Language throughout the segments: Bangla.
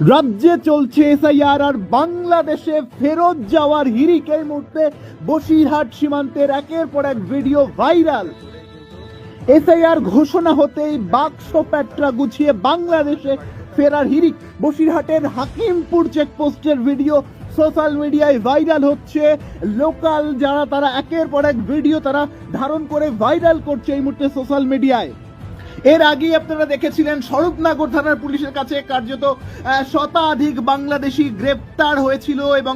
রাজ্যে চলছে এসআইআর আর বাংলাদেশে ফেরত যাওয়ার হিরিক এই মুহূর্তে বসিরহাট সীমান্তের একের পর এক ভিডিও ভাইরাল। এসআইআর ঘোষণা হতেই বাক্স প্যাট্রা গুছিয়ে বাংলাদেশে ফেরার হিরিক বসিরহাটের হাকিমপুর চেকপোস্টের ভিডিও সোশ্যাল মিডিয়ায় ভাইরাল হচ্ছে। লোকাল যারা, তারা একের পর এক ভিডিও তারা ধারণ করে ভাইরাল করছে এই মুহূর্তে সোশ্যাল মিডিয়ায়। এর আগেই আপনারা দেখেছিলেন স্বরূপনগর থানার পুলিশের কাছে কার্যত শতাধিক বাংলাদেশি গ্রেপ্তার হয়েছিল এবং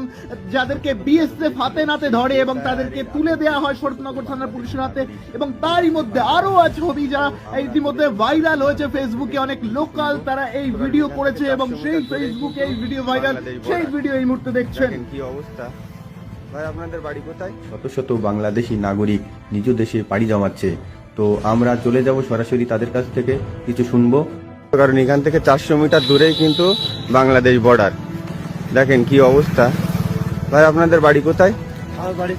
যাদেরকে বিএসএফ হাতে নাতে ধরে এবং তাদেরকে তুলে দেওয়া হয় স্বরূপনগর থানার পুলিশের হাতে এবং তারই মধ্যে আরও আছে ছবি যা ইতিমধ্যে ভাইরাল হয়েছে ফেসবুকে। অনেক লোকাল তারা এই ভিডিও করেছে এবং সেই ফেসবুকে এই ভিডিও ভাইরাল সেই ভিডিও এই মুহূর্তে দেখছেন। কি অবস্থা। ভাই আপনাদের বাড়ি কোথায়? শত শত বাংলাদেশি নাগরিক নিজ দেশে পাড়ি জমাচ্ছে। তো আমরা চলে যাব সরাসরি তাদের কাছ থেকে কিছু শুনব। কারণ এখান থেকে চারশো মিটার দূরেই কিন্তু বাংলাদেশ বর্ডার দেখেন কি অবস্থা। ভাই আপনাদের বাড়ি কোথায়? আমার বাড়ি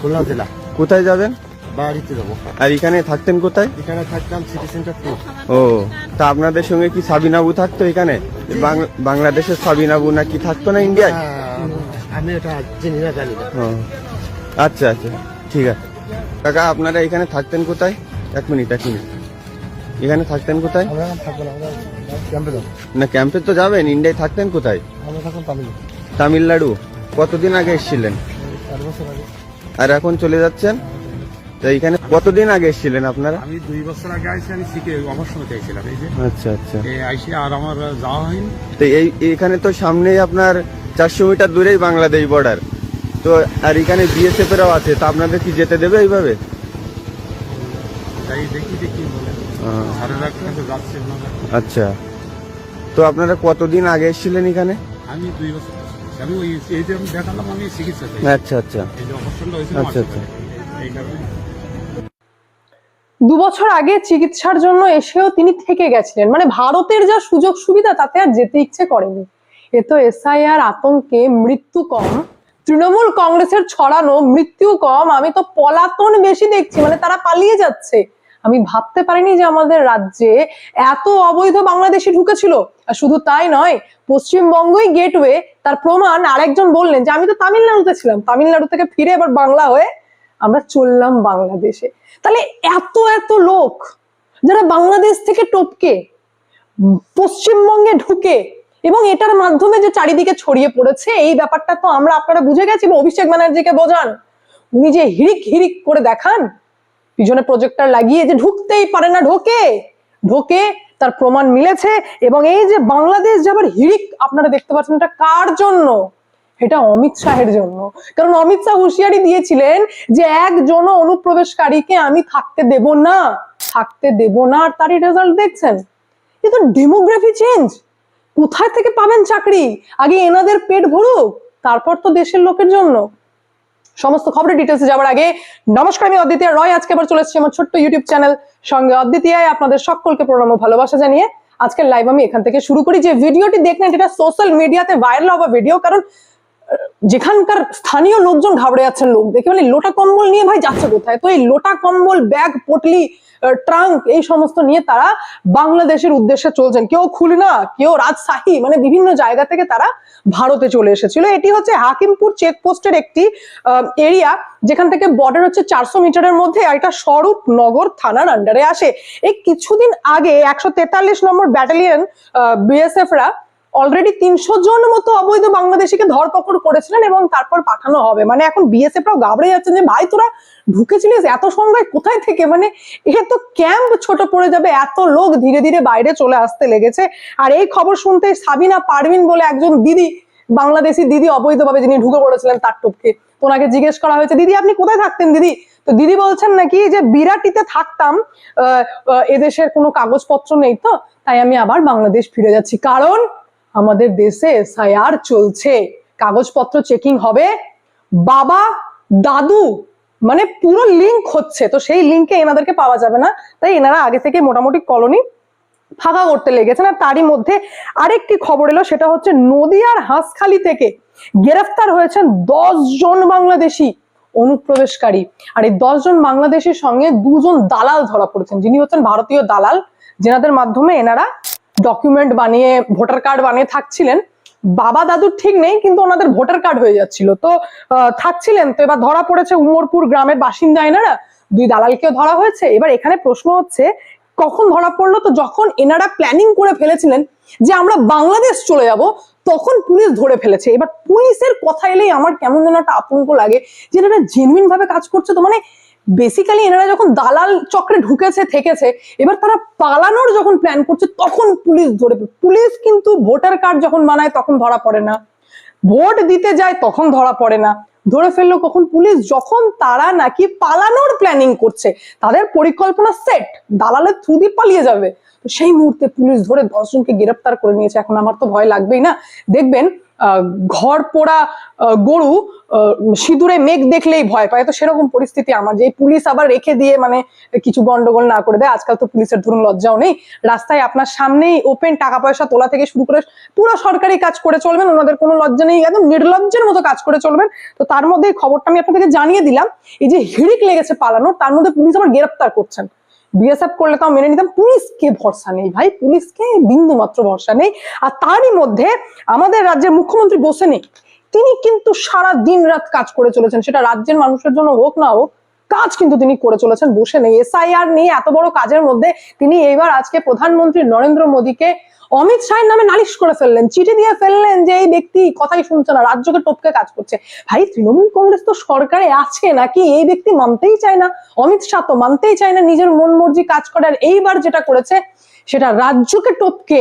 খুলনা জেলা। কোথায় যাবেন? বাড়িতে যাব। আর এখানে থাকতেন কোথায়? এখানে থাকতাম সিটি সেন্টার ও তা আপনাদের সঙ্গে কি সাবিনাবু থাকতো এখানে? বাংলাদেশের সাবিনাবু থাকতো না ইন্ডিয়ায়? আমি এটা চিনি না জানি না। ও আচ্ছা আচ্ছা ঠিক আছে। কাকা আপনারা এখানে থাকতেন কোথায়? এক মিনিট এক মিনিট। এখানে থাকতেন কোথায়? আমরা না আমরা ক্যাম্পে যাব। না ক্যাম্পে তো যাবেন ইন্ডিয়ায় থাকতেন কোথায়? আমরা তামিলনাড়ু। কতদিন আগে এসেছিলেন? চার বছর আগে। আর এখন চলে যাচ্ছেন? তো এখানে কতদিন আগে এসেছিলেন আপনারা? আমি দুই বছর আগে আইসি আমি শিখে অবসর চাইছিলাম এই যে। আচ্ছা আচ্ছা। আইসি আর আমার যাওয়া হয়নি। তো এই এখানে তো সামনেই আপনার চারশো মিটার দূরেই বাংলাদেশ বর্ডার তো আর এখানে বিএসএফ এরাও আছে তা আপনাদের কি যেতে দেবে এইভাবে? আচ্ছা। তো আপনারা কতদিন আগে এসেছিলেন এখানে? আমি দুই বছর আমি ওই এই যে আমি দেখালাম আমি চিকিৎসা আচ্ছা আচ্ছা। আচ্ছা, আচ্ছা। দু বছর আগে চিকিৎসার জন্য এসেও তিনি থেকে গেছিলেন। মানে ভারতের যা সুযোগ সুবিধা তাতে আর যেতে ইচ্ছে করেনি। এ তো এসআইআর আতঙ্কে মৃত্যু কম। তৃণমূল কংগ্রেসের ছড়ানো, মৃত্যু কম, আমি তো পলাতন বেশি দেখছি মানে তারা পালিয়ে যাচ্ছে। আমি ভাবতে পারিনি যে আমাদের রাজ্যে এত অবৈধ বাংলাদেশি ঢুকেছিল। আর শুধু তাই নয়, পশ্চিমবঙ্গই গেটওয়ে তার প্রমাণ আরেকজন বললেন যে আমি তো তামিলনাড়ুতে ছিলাম। তামিলনাড়ু থেকে ফিরে এবার বাংলা হয়ে আমরা চললাম বাংলাদেশে। তাহলে এত এত লোক যারা বাংলাদেশ থেকে টপকে, পশ্চিমবঙ্গে ঢুকে এবং এটার মাধ্যমে যে চারিদিকে ছড়িয়ে পড়েছে, এই ব্যাপারটা তো আমরা আপনারা বুঝে গেছি অভিষেক ব্যানার্জিকে বোঝান। উনি যে হিরিক হিরিক করে দেখান, পিছনে প্রজেক্টার লাগিয়ে যে ঢুকতেই পারে না, ঢোকে ঢোকে তার প্রমাণ মিলেছে, এবং এই যে বাংলাদেশ যাবার হিরিক আপনারা দেখতে পাচ্ছেন এটা কার জন্য? এটা অমিত শাহের জন্য। কারণ অমিত শাহ হুঁশিয়ারি দিয়েছিলেন যে একজন অনুপ্রবেশকারীকে আমি থাকতে দেব না, থাকতে দেব না, আর তারই রেজাল্ট দেখছেন। এ তো ডেমোগ্রাফি চেঞ্জ কোথায় থেকে পাবেন চাকরি? আগে এনাদের পেট ভরুক, তারপর তো দেশের লোকের জন্য। সমস্ত খবরের ডিটেলসে যাওয়ার আগে, নমস্কার, আমি অদ্বিতীয় রয়। আজকে আবার চলে এসেছি আমার ছোট্ট ইউটিউব চ্যানেল সঙ্গে। অদ্বিতীয় আপনাদের সকলকে প্রণাম ও ভালোবাসা জানিয়ে আজকের লাইভ আমি এখান থেকে শুরু করি। যে ভিডিওটি দেখলেন এটা সোশ্যাল মিডিয়াতে ভাইরাল হওয়া ভিডিও কারণ যেখানকার স্থানীয় লোকজন ঘাবড়ে যাচ্ছেন লোক, দেখে মানে লোটা কম্বল নিয়ে ভাই যাচ্ছে কোথায়? তো এই লোটা কম্বল, ব্যাগ, পটলি ট্রাঙ্ক, এই সমস্ত নিয়ে তারা বাংলাদেশের উদ্দেশ্যে চলছেন। কেউ খুলনা, কেউ রাজশাহী মানে বিভিন্ন জায়গা থেকে তারা ভারতে চলে এসেছিল। এটি হচ্ছে হাকিমপুর চেকপোস্টের একটি এরিয়া যেখান থেকে বর্ডার হচ্ছে চারশো মিটারের মধ্যে এটা স্বরূপ নগর থানার আন্ডারে আসে। এই কিছুদিন আগে একশো তেতাল্লিশ নম্বর ব্যাটালিয়ন বিএসএফ রা অলরেডি তিনশো জন মতো অবৈধ বাংলাদেশিকে ধরপকড় করেছিলেন এবং তারপর পাঠানো হবে। মানে এখন বিএসএফ রাও গাবড়ে যাচ্ছেন যে ভাই তোরা ঢুকেছিলিস এত সংখ্যায় কোথায় থেকে? মানে এ তো ক্যাম্প ছোট পড়ে যাবে এত লোক ধীরে ধীরে বাইরে চলে আসতে লেগেছে। আর এই খবর শুনতে সাবিনা পারভিন বলে একজন দিদি বাংলাদেশি দিদি অবৈধভাবে যিনি ঢুকে পড়েছিলেন তার টপকে। ওনাকে জিজ্ঞেস করা হয়েছে দিদি আপনি কোথায় থাকতেন দিদি? তো দিদি বলছেন নাকি যে বিরাটিতে থাকতাম আহ, এদেশের কোনো কাগজপত্র নেই তো তাই আমি আবার বাংলাদেশ ফিরে যাচ্ছি। কারণ আমাদের দেশে এসআইআর চলছে। কাগজপত্র চেকিং হবে। বাবা, দাদু মানে পুরো লিঙ্ক হচ্ছে। তো সেই লিঙ্কে এনাদেরকে পাওয়া যাবে না। তাই এনারা আগে থেকে মোটামুটি কলোনি ফাঁকা করতে লেগেছেন আর তারই মধ্যে আরেকটি খবর এলো, সেটা হচ্ছে নদিয়ার হাঁসখালি থেকে গ্রেফতার হয়েছেন জন বাংলাদেশি অনুপ্রবেশকারী। আর এই দশ জন বাংলাদেশের সঙ্গে দুজন দালাল ধরা পড়েছেন। যিনি হচ্ছেন ভারতীয় দালাল, যেনাদের মাধ্যমে এনারা ডকুমেন্ট বানিয়ে ভোটার কার্ড বানিয়ে থাকছিলেন। বাবা দাদুর ঠিক নেই, কিন্তু ওনাদের ভোটার কার্ড হয়ে যাচ্ছিল। তো থাকছিলেন। তো এবার ধরা পড়েছে উমরপুর গ্রামের বাসিন্দা এনারা দুই দালালকেও ধরা হয়েছে। এবার এখানে প্রশ্ন হচ্ছে, কখন ধরা পড়ল? তো যখন এনারা প্ল্যানিং করে ফেলেছিলেন যে আমরা বাংলাদেশ চলে যাব, তখন পুলিশ ধরে ফেলেছে। এবার পুলিশের কথা এলেই আমার কেমন যেন একটা আতঙ্ক লাগে যে এনারা জেনুইন ভাবে কাজ করছে। তো মানে বেসিক্যালি এনারা যখন দালাল চক্রে ঢুকেছে, থেকেছে, এবার তারা পালানোর যখন প্ল্যান করছে, তখন পুলিশ ধরে পুলিশ কিন্তু ভোটার কার্ড যখন বানায় তখন ধরা পড়ে না। ভোট দিতে যায়, তখন ধরা পড়ে না। ধরে ফেলল কখন পুলিশ, যখন তারা নাকি পালানোর প্ল্যানিং করছে, তাদের পরিকল্পনা সেট দালালের থ্রু দিয়ে পালিয়ে যাবে। সেই মুহূর্তে পুলিশ ধরে দশজনকে গ্রেপ্তার করে নিয়েছে। এখন আমার তো ভয় লাগবেই না। দেখবেন ঘর পোড়া গরু সিঁদুরে মেঘ দেখলেই ভয় পায়। তো সেরকম পরিস্থিতি আমার। যে পুলিশ আবার রেখে দিয়ে মানে কিছু গন্ডগোল না করে দেয়, আজকাল তো পুলিশের ধরুন লজ্জাও নেই। রাস্তায় আপনার সামনেই ওপেন টাকা পয়সা তোলা থেকে শুরু করে পুরো সরকারি কাজ করে চলবেন, ওনাদের কোনো লজ্জা নেই, একদম নির্লজ্জের মতো কাজ করে চলবেন। তো তার মধ্যে খবরটা আমি আপনাদেরকে জানিয়ে দিলাম, এই যে হিড়িক লেগেছে পালানোর, তার মধ্যে পুলিশ আবার গ্রেপ্তার করছেন। বিএসএফ করলে তাও মেনে নিতাম। পুলিশকে ভরসা নেই ভাই, পুলিশকে বিন্দু মাত্র ভরসা নেই। আর তারই মধ্যে আমাদের রাজ্যের মুখ্যমন্ত্রী বসে নেই। তিনি কিন্তু সারা দিন রাত কাজ করে চলেছেন। সেটা রাজ্যের মানুষের জন্য হোক না হোক, কাজ কিন্তু তিনি করে চলেছেন, বসে নেই। এসআইআর নিয়ে এত বড় কাজের মধ্যে তিনি এইবার আজকে প্রধানমন্ত্রী নরেন্দ্র মোদীকে অমিত শাহের নামে নালিশ করে ফেললেন, চিঠি দিয়ে ফেললেন যে এই ব্যক্তি কথাই শুনছে না, রাজ্যকে টপকে কাজ করছে। ভাই, তৃণমূল কংগ্রেস তো সরকারে আছে নাকি? এই ব্যক্তি মানতেই চায় না। অমিত শাহ তো মানতেই চায় না, নিজের মন মর্জি কাজ করার এইবার যেটা করেছে, সেটা রাজ্যকে টপকে,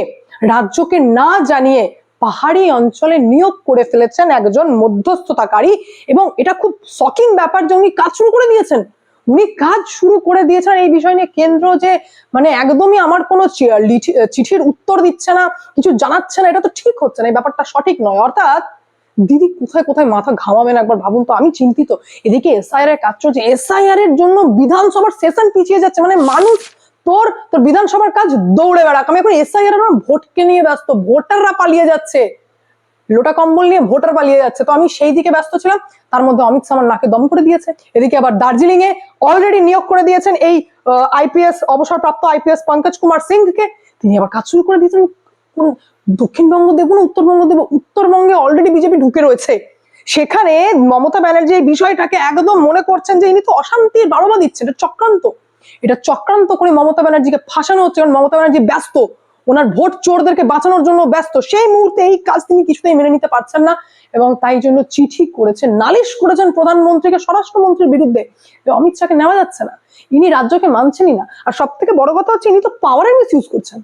রাজ্যকে না জানিয়ে পাহাড়ি অঞ্চলে নিয়োগ করে ফেলেছেন একজন মধ্যস্থতাকারী এবং এটা খুব শকিং ব্যাপার যে উনি কাজ শুরু করে দিয়েছেন। উনি কাজ শুরু করে দিয়েছেন। এই বিষয় নিয়ে কেন্দ্র যে মানে একদমই আমার কোনো চিঠির উত্তর দিচ্ছে না, কিছু জানাচ্ছে না, এটা তো ঠিক হচ্ছে না, এই ব্যাপারটা সঠিক নয়। অর্থাৎ দিদি কোথায় কোথায় মাথা ঘামাবেন একবার ভাবুন তো, আমি চিন্তিত। এদিকে এসআইআর এর কাজ চলছে। এসআইআর এর জন্য বিধানসভার সেশন পিছিয়ে যাচ্ছে মানে মানুষ তোর তোর বিধানসভার কাজ দৌড়ে বেড়াক। আমি এখন এসআইআর ভোটকে নিয়ে ব্যস্ত, ভোটাররা পালিয়ে যাচ্ছে। লোটা কম্বল নিয়ে ভোটার পালিয়ে যাচ্ছে। তো আমি সেই দিকে ব্যস্ত ছিলাম। তার মধ্যে অমিত শাহ নাকে দম করে দিয়েছে। এদিকে আবার দার্জিলিং এ অলরেডি নিয়োগ করে দিয়েছেন এই আইপিএস অবসরপ্রাপ্ত আইপিএস পঙ্কজ কুমার সিংকে। তিনি আবার কাজ শুরু করে দিয়েছেন দক্ষিণবঙ্গ দেবো না উত্তরবঙ্গ দেবো, উত্তরবঙ্গে অলরেডি বিজেপি ঢুকে রয়েছে। সেখানে মমতা ব্যানার্জি এই বিষয়টাকে একদম মনে করছেন যে ইনি তো অশান্তির বারোবা দিচ্ছে এটা চক্রান্ত। এটা চক্রান্ত করে মমতা ব্যানার্জিকে ফাঁসানো হচ্ছে, কারণ মমতা ব্যানার্জি ব্যস্ত। ওনার ভোট চোরদেরকে বাঁচানোর জন্য ব্যস্ত। সেই মুহূর্তে এই কাজ তিনি কিছুতেই মেনে নিতে পারছেন না এবং তাই জন্য চিঠি করেছেন, নালিশ করেছেন প্রধানমন্ত্রীকে, স্বরাষ্ট্রমন্ত্রীর বিরুদ্ধে যে অমিত শাহকে নেওয়া যাচ্ছে না, ইনি রাজ্যকে মানছেনই না। আর সব থেকে বড় কথা হচ্ছে ইনি তো পাওয়ারের মিস ইউজ করছেন।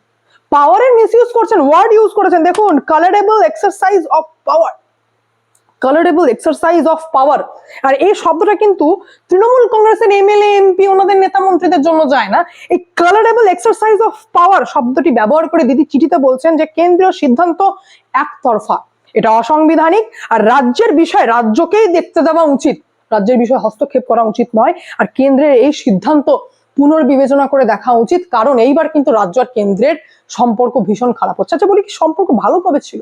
পাওয়ারের মিস ইউজ করছেন ওয়ার্ড ইউজ করেছেন। দেখুন colourable exercise of power colourable exercise of power আর এই শব্দটা কিন্তু তৃণমূল কংগ্রেসের এমএলএ, এমপি, ওনাদের নেতা মন্ত্রীদের জন্য যায় না। এই কালারেবল এক্সারসাইজ অফ পাওয়ার শব্দটি ব্যবহার করে দিদি চিঠিতে বলছেন যে কেন্দ্রীয় সিদ্ধান্ত একতরফা। এটা অসাংবিধানিক আর রাজ্যের বিষয়, রাজ্যকেই দেখতে দেওয়া উচিত। রাজ্যের বিষয়ে হস্তক্ষেপ করা উচিত নয় আর কেন্দ্রের এই সিদ্ধান্ত পুনর্বিবেচনা করে দেখা উচিত। কারণ এইবার কিন্তু রাজ্য আর কেন্দ্রের সম্পর্ক ভীষণ খারাপ হচ্ছে। আচ্ছা বলি কি সম্পর্ক ভালো কবে ছিল?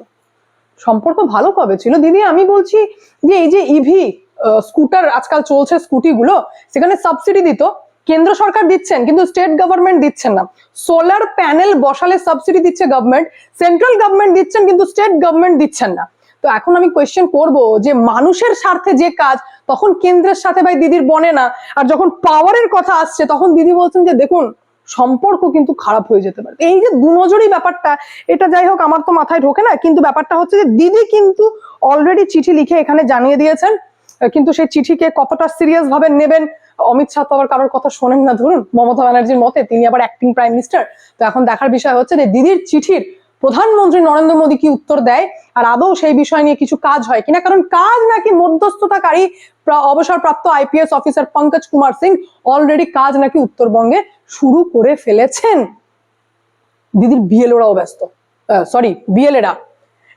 সম্পর্ক ভালো কবে ছিল? দিদি, আমি বলছি যে এই যে ইভি স্কুটার আজকাল চলছে স্কুটি গুলো সেখানে সাবসিডি দিত। কেন্দ্র সরকার দিচ্ছেন, কিন্তু স্টেট গভর্নমেন্ট দিচ্ছেন না। সোলার প্যানেল বসালে সাবসিডি দিচ্ছে গভর্নমেন্ট সেন্ট্রাল গভর্নমেন্ট দিচ্ছেন, কিন্তু স্টেট গভর্নমেন্ট দিচ্ছেন না। তো এখন আমি কোয়েশ্চেন করব যে মানুষের স্বার্থে যে কাজ, তখন কেন্দ্রের সাথে ভাই দিদির বনে না। আর যখন পাওয়ারের কথা আসছে, তখন দিদি বলছেন যে, দেখুন সম্পর্ক কিন্তু খারাপ হয়ে যেতে পারে। এই যে দুনজরই ব্যাপারটা, এটা যাই হোক আমার তো মাথায় ঢোকে না, কিন্তু ব্যাপারটা হচ্ছে যে দিদি কিন্তু অলরেডি চিঠি লিখে এখানে জানিয়ে দিয়েছেন। কিন্তু সেই চিঠিকে কতটা সিরিয়াস ভাবে নেবেন, অমিত শাহ তো আবার কারোর কথা শোনেন না। ধরুন মমতা ব্যানার্জির মতে, তিনি আবার অ্যাক্টিং প্রাইম মিনিস্টার তো এখন দেখার বিষয় হচ্ছে যে দিদির চিঠির প্রধানমন্ত্রী নরেন্দ্র মোদী কি উত্তর দেয়? আর আদৌ সেই বিষয় নিয়ে কিছু কাজ হয় কিনা? কারণ কাজ নাকি মধ্যস্থতাকারী অবসরপ্রাপ্ত IPS officer Pankaj Kumar Singh already কাজ নাকি উত্তরবঙ্গে শুরু করে ফেলেছেন। দিদির বিএলওরাও ব্যস্ত। সরি বিএলএরা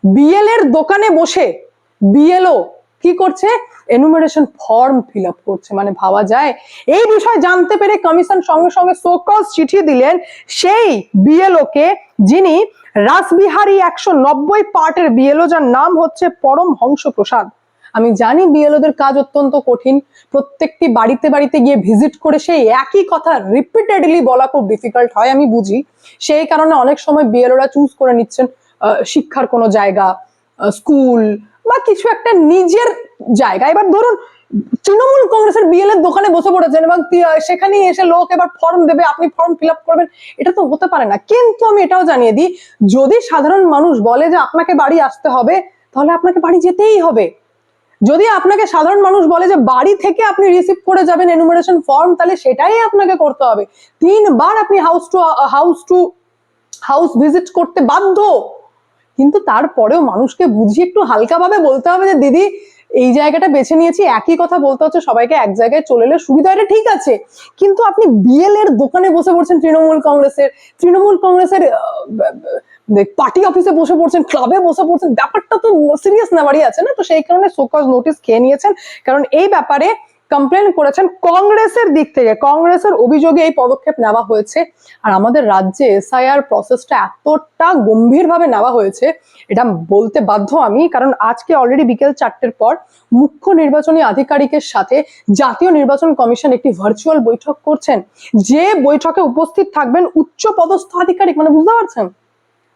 বিএল এর। দোকানে বসে বিএলও কি করছে? এনুমারেশন ফর্ম ফিল আপ করছে। মানে ভাবা যায়, এই বিষয় জানতে পেরে কমিশন সঙ্গে সঙ্গে সোকস চিঠি দিলেন সেই বিএলও কে, যিনি রাসবিহারী একশো নব্বই পার্টের বিএলও যার নাম হচ্ছে পরম হংস প্রসাদ আমি জানি বিএলওদের কাজ অত্যন্ত কঠিন, প্রত্যেকটি বাড়িতে বাড়িতে গিয়ে ভিজিট করে সেই একই কথা রিপিটেডলি বলা খুব ডিফিকাল্ট হয়, আমি বুঝি। সেই কারণে অনেক সময় বিএলওরা চুজ করে নিচ্ছেন শিক্ষার কোনো জায়গা স্কুল বা কিছু একটা নিজের জায়গা। এবার ধরুন তৃণমূল কংগ্রেসের বিএল এর দোকানে বসে পড়েছেন এবং সেখানে এসে লোক এবার ফর্ম দেবে, আপনি ফর্ম ফিল করবেন। এটা তো হতে পারে না। কিন্তু আমি এটাও জানিয়ে দিই, যদি সাধারণ মানুষ বলে যে আপনাকে বাড়ি আসতে হবে, তাহলে আপনাকে বাড়ি যেতেই হবে। যদি আপনাকে সাধারণ মানুষ বলে যে বাড়ি থেকে আপনি রিসিভ করে যাবেন এনুমারেশন ফর্ম তাহলে সেটাই আপনাকে করতে হবে। তিনবার আপনি house to house to house visit করতে বাধ্য। কিন্তু তারপরেও মানুষকে বুঝিয়ে একটু হালকাভাবে বলতে হবে যে, দিদি এই জায়গাটা বেছে নিয়েছি, একই কথা বলতে হচ্ছে, সবাইকে এক জায়গায় চলে এলে সুবিধা এটা ঠিক আছে। কিন্তু আপনি বিএল এর দোকানে বসে পড়ছেন তৃণমূল কংগ্রেসের তৃণমূল কংগ্রেসের পার্টি অফিসে বসে পড়ছেন, ক্লাবে বসে পড়ছেন, ব্যাপারটা তো সিরিয়াস নেওয়ারই আছে না? তো সেই কারণে সোকজ নোটিস খেয়ে নিয়েছেন। কারণ এই ব্যাপারে কমপ্লেন করেছেন কংগ্রেসের দিক থেকে। কংগ্রেসের অভিযোগে এই পদক্ষেপ নেওয়া হয়েছে। আর আমাদের রাজ্যে এসআইআর প্রসেসটা এতটা গম্ভীরভাবে নেওয়া হয়েছে, এটা বলতে বাধ্য আমি। কারণ আজকে অলরেডি বিকেল চারটের পর মুখ্য নির্বাচনী আধিকারিকের সাথে জাতীয় নির্বাচন কমিশন একটি ভার্চুয়াল বৈঠক করছেন। যে বৈঠকে উপস্থিত থাকবেন উচ্চ পদস্থ আধিকারিক মানে বুঝতে পারছেন?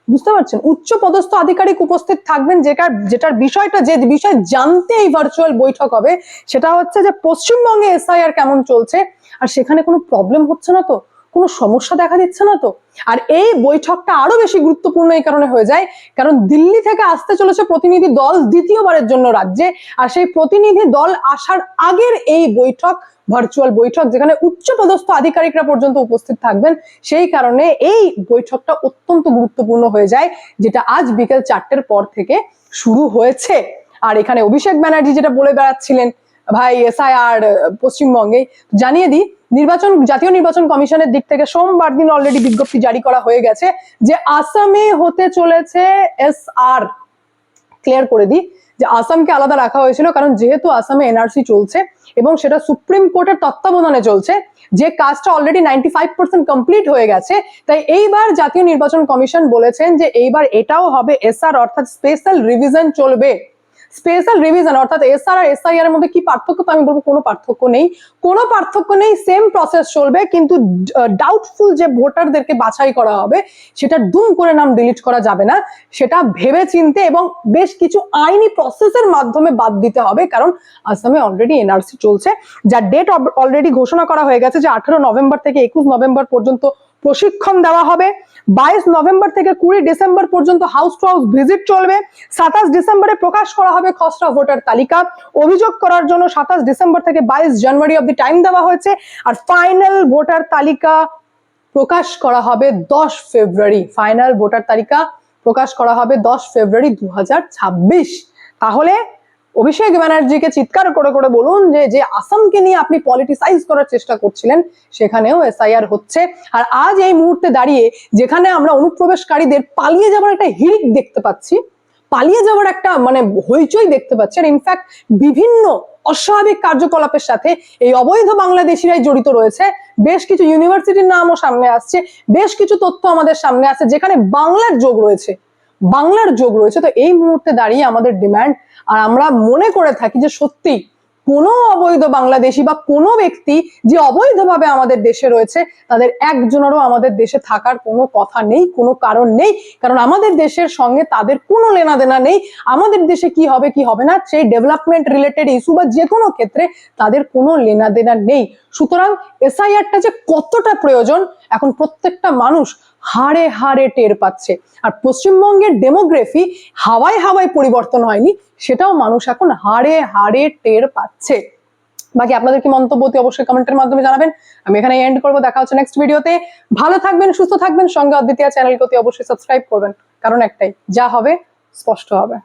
বুঝতে পারছেন? উচ্চ পদস্থ আধিকারিক উপস্থিত থাকবেন যেটার যেটার বিষয়টা যে বিষয় জানতে এই ভার্চুয়াল বৈঠক হবে, সেটা হচ্ছে যে পশ্চিমবঙ্গে এসআইআর কেমন চলছে? আর সেখানে কোনো প্রবলেম হচ্ছে না তো? কোনো সমস্যা দেখা দিচ্ছে না তো? আর এই বৈঠকটা আরও বেশি গুরুত্বপূর্ণ এই কারণে হয়ে যায়, কারণ দিল্লি থেকে আসতে চলেছে প্রতিনিধি দল দ্বিতীয়বারের জন্য রাজ্যে, আর সেই প্রতিনিধি দল আসার আগের এই বৈঠক ভার্চুয়াল বৈঠক, যেখানে উচ্চপদস্থ আধিকারিকরা পর্যন্ত উপস্থিত থাকবেন, সেই কারণে এই বৈঠকটা অত্যন্ত গুরুত্বপূর্ণ হয়ে যায়, যেটা আজ বিকেল চারটের পর থেকে শুরু হয়েছে। আর এখানে অভিষেক ব্যানার্জি যেটা বলে বেড়াচ্ছিলেন ভাই এসআইআর পশ্চিমবঙ্গে জানিয়ে দিই, নির্বাচন, জাতীয় নির্বাচন কমিশনের দিক থেকে সোমবার দিন অলরেডি বিজ্ঞপ্তি জারি করা হয়ে গেছে যে আসামে হতে চলেছে এস আর ক্লিয়ার করে দিই যে আসামকে আলাদা রাখা হয়েছিল, কারণ যেহেতু আসামে এনআরসি চলছে এবং সেটা সুপ্রিম কোর্টের তত্ত্বাবধানে চলছে, যে কাজটা already ninety five percent complete হয়ে গেছে, তাই এইবার জাতীয় নির্বাচন কমিশন বলেছেন যে এইবার এটাও হবে এসআর, অর্থাৎ স্পেশাল রিভিশন চলবে। স্পেশাল রিভিশন অর্থাৎ এসআর আর এসআইআর এর মধ্যে কি পার্থক্য তো আমি বলব, কোনো পার্থক্য নেই। কোনো পার্থক্য নেই সেম প্রসেস চলবে, কিন্তু ডাউটফুল যে ভোটারদেরকে বাছাই করা হবে, সেটা দুম করে নাম ডিলিট করা যাবে না। সেটা ভেবে চিনতে এবং বেশ কিছু আইনি প্রসেসের মাধ্যমে বাদ দিতে হবে, কারণ আসামে অলরেডি এনআরসি চলছে। যার ডেট অলরেডি ঘোষণা করা হয়ে গেছে যে আঠারো নভেম্বর থেকে একুশ নভেম্বর পর্যন্ত প্রশিক্ষণ দেওয়া হবে। বাইশ নভেম্বর থেকে কুড়ি ডিসেম্বর পর্যন্ত হাউস টু হাউস ভিজিট চলবে। সাতাশ ডিসেম্বরে প্রকাশ করা হবে খসড়া ভোটার তালিকা। অভিযোগ করার জন্য সাতাশ ডিসেম্বর থেকে বাইশ জানুয়ারি অব্দি টাইম দেওয়া হয়েছে। আর ফাইনাল ভোটার তালিকা প্রকাশ করা হবে দশ ফেব্রুয়ারি। ফাইনাল ভোটার তালিকা প্রকাশ করা হবে দশ ফেব্রুয়ারি দু হাজার ছাব্বিশ। তাহলে অভিষেক ব্যানার্জিকে চিৎকার করে করে বলুন যে যে আসামকে নিয়ে আপনি পলিটিসাইজ করার চেষ্টা করছিলেন, সেখানেও এসআইআর হচ্ছে। আর আজ এই মুহূর্তে দাঁড়িয়ে যেখানে আমরা অনুপ্রবেশকারীদের পালিয়ে যাওয়ার একটা হিড়িক দেখতে পাচ্ছি, পালিয়ে যাওয়ার একটা মানে হইচই দেখতে পাচ্ছি। আর ইনফ্যাক্ট বিভিন্ন অস্বাভাবিক কার্যকলাপের সাথে এই অবৈধ বাংলাদেশিরাই জড়িত রয়েছে। বেশ কিছু ইউনিভার্সিটির নামও সামনে আসছে, বেশ কিছু তথ্য আমাদের সামনে আসছে, যেখানে বাংলার যোগ রয়েছে। বাংলার যোগ রয়েছে, তো এই মুহূর্তে দাঁড়িয়ে আমাদের ডিমান্ড আর আমরা মনে করে থাকি যে সত্যি কোনো অবৈধ বাংলাদেশি বা কোনো ব্যক্তি যে অবৈধভাবে আমাদের দেশে রয়েছে, তাদের একজনেরও আমাদের দেশে থাকার কোনো কথা নেই, কোনো কারণ নেই। কারণ আমাদের দেশের সঙ্গে তাদের কোনো লেনাদেনা নেই। আমাদের দেশে কি হবে কি হবে না, সেই ডেভেলপমেন্ট রিলেটেড ইস্যু বা যে কোনো ক্ষেত্রে তাদের কোনো লেনাদেনা নেই। সুতরাং এসআইআরটা যে কতটা প্রয়োজন, এখন প্রত্যেকটা মানুষ হাড়ে হাড়ে টের পাচ্ছে। আর পশ্চিমবঙ্গের ডেমোগ্রাফি হাওয়ায় হাওয়ায় পরিবর্তন হয়নি, সেটাও মানুষ এখন হাড়ে হাড়ে টের পাচ্ছে। বাকি আপনাদের কি মন্তব্য অবশ্যই কমেন্টের মাধ্যমে জানাবেন। আমি এখানে এন্ড করব, দেখা হচ্ছে নেক্সট ভিডিওতে ভালো থাকবেন, সুস্থ থাকবেন, সঙ্গে অদ্বিতীয় চ্যানেলকে অতি অবশ্যই সাবস্ক্রাইব করবেন। কারণ একটাই, যা হবে, স্পষ্ট হবে।